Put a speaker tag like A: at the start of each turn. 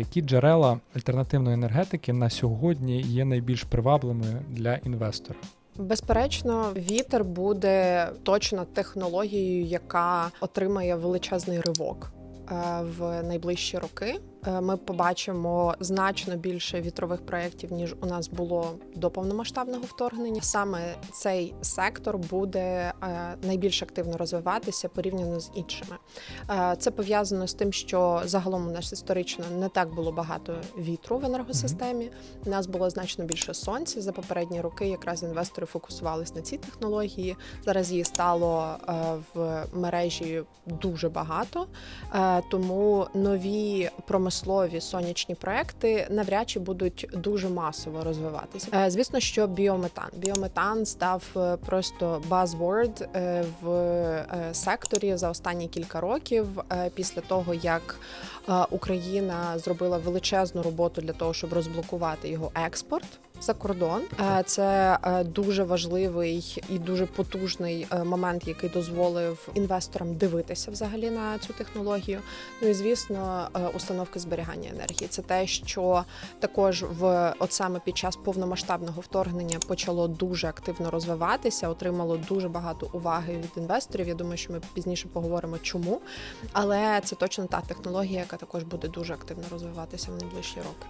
A: Які джерела альтернативної енергетики на сьогодні є найбільш привабливими для інвестора?
B: Безперечно, вітер буде точно технологією, яка отримає величезний ривок в найближчі роки. Е, Ми побачимо значно більше вітрових проєктів, ніж у нас було до повномасштабного вторгнення. Саме цей сектор буде е, найбільш активно розвиватися порівняно з іншими. Е, Це пов'язано з тим, що загалом у нас історично не так було багато вітру в енергосистемі. У нас було значно більше сонця. За попередні роки якраз інвестори фокусувалися на ці технології. Зараз її стало е, в мережі дуже багато, Е, тому нові промислові сонячні проекти навряд чи будуть дуже масово розвиватися. Е, Звісно, що біометан. Біометан став е, просто buzzword е, в секторі за останні кілька років після того, як Україна зробила величезну роботу для того, щоб розблокувати його експорт. За кордон Е, це е, дуже важливий і дуже потужний е, момент, який дозволив інвесторам дивитися взагалі на цю технологію. Ну і звісно, установки зберігання енергії. Це те, що також в от саме під час повномасштабного вторгнення почало дуже активно розвиватися, отримало дуже багато уваги від інвесторів. Я думаю, що ми пізніше поговоримо, чому. Але це точно та технологія, яка також буде дуже активно розвиватися в найближчі роки.